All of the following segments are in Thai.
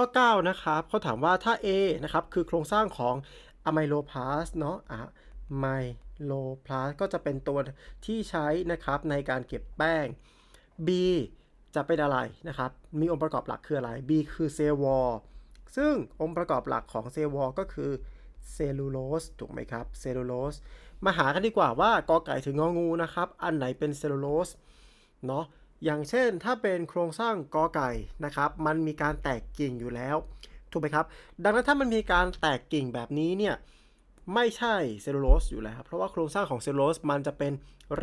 ข้อ 9 นะครับเขาถามว่าถ้า A นะครับคือโครงสร้างของอะไมโลพลาสเนาะอะไมโลพลาสก็จะเป็นตัวที่ใช้นะครับในการเก็บแป้ง B จะเป็นอะไรนะครับ มีองค์ประกอบหลักคืออะไร B คือเซลล์วอลซึ่งองค์ประกอบหลักของเซลล์วอลก็คือเซลลูโลสถูกไหมครับ เซลลูโลส มาหากันดีกว่าว่ากอไก่ถึงงองูนะครับ อันไหนเป็นเซลลูโลส เนาะ อย่างเช่นถ้าเป็นโครงสร้างกอไก่นะครับมันมีการแตกกิ่งอยู่แล้วถูกไหมครับ ดังนั้นถ้ามันมีการแตกกิ่งแบบนี้เนี่ยไม่ใช่เซลลูโลสอยู่แล้ว เพราะว่าโครงสร้างของเซลลูโลสมันจะเป็น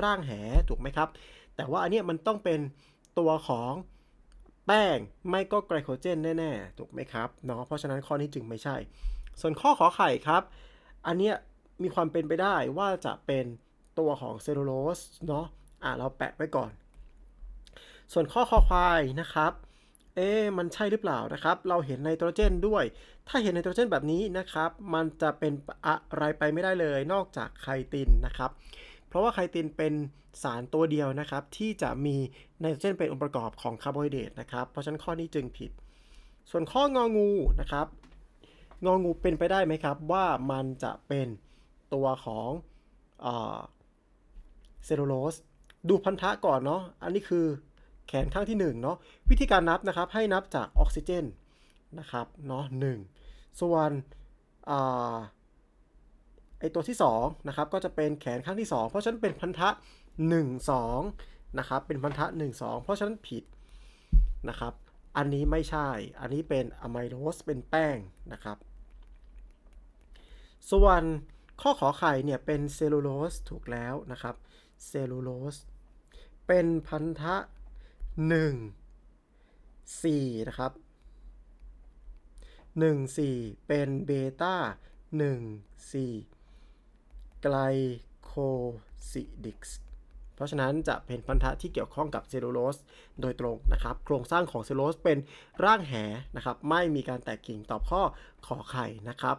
ร่างแหถูกไหมครับ แต่ว่าอันเนี้ยมันต้องเป็นตัวของแป้งไม่ก็ไกลโคเจนแน่ๆถูกไหมครับเนาะเพราะฉะนั้นข้อนี้จึงไม่ใช่ ส่วนข้อขอไข่ครับ อันเนี้ยมีความเป็นไปได้ว่าจะเป็นตัวของเซลลูโลสเนาะอะเราแปะไว้ก่อน ส่วนข้อคอควายนะครับ เอ๊ะมันใช่หรือเปล่านะครับ เราเห็นไนโตรเจนด้วย ถ้าเห็นไนโตรเจนแบบนี้นะครับ มันจะเป็นอะไรไปไม่ได้เลย นอกจากไคตินนะครับ เพราะว่าไคตินเป็นสารตัวเดียวนะครับ ที่จะมีไนโตรเจนเป็นองค์ประกอบของคาร์โบไฮเดรตนะครับ เพราะฉะนั้นข้อนี้จึงผิด ส่วนข้ององูนะครับงองูเป็นไปได้ไหมครับ ว่ามันจะเป็นตัวของเซลลูโลสดูพันธะก่อนเนาะอันนี้คือ แขนข้างที่1เนาะวิธีการนับนะครับให้นับจากออกซิเจนนะครับเนาะหนึ่งส่วนอไอตัวที่2นะครับก็จะเป็นแขนข้างที่ 2 เพราะฉะนั้นเป็นพันธะ 1 2นะครับเป็นพันธะ 1 2 เพราะฉะนั้นผิดนะครับอันนี้ไม่ใช่ อันนี้เป็นอะไมโลสเป็นแป้งนะครับ ส่วนข้อขอไข่เนี่ยเป็นเซลลูโลสถูกแล้วนะครับ เซลลูโลสเป็นพันธะ 1 4 นะครับ 1 4 เป็นเบต้า1 4 ไกลโคซิดิกส์เพราะฉะนั้นจะเป็นพันธะที่เกี่ยวข้องกับเซลลูโลสโดยตรงนะครับ โครงสร้างของเซลลูโลสเป็นร่างแหนะครับ ไม่มีการแตกกิ่งตอบข้อขอไข่นะครับ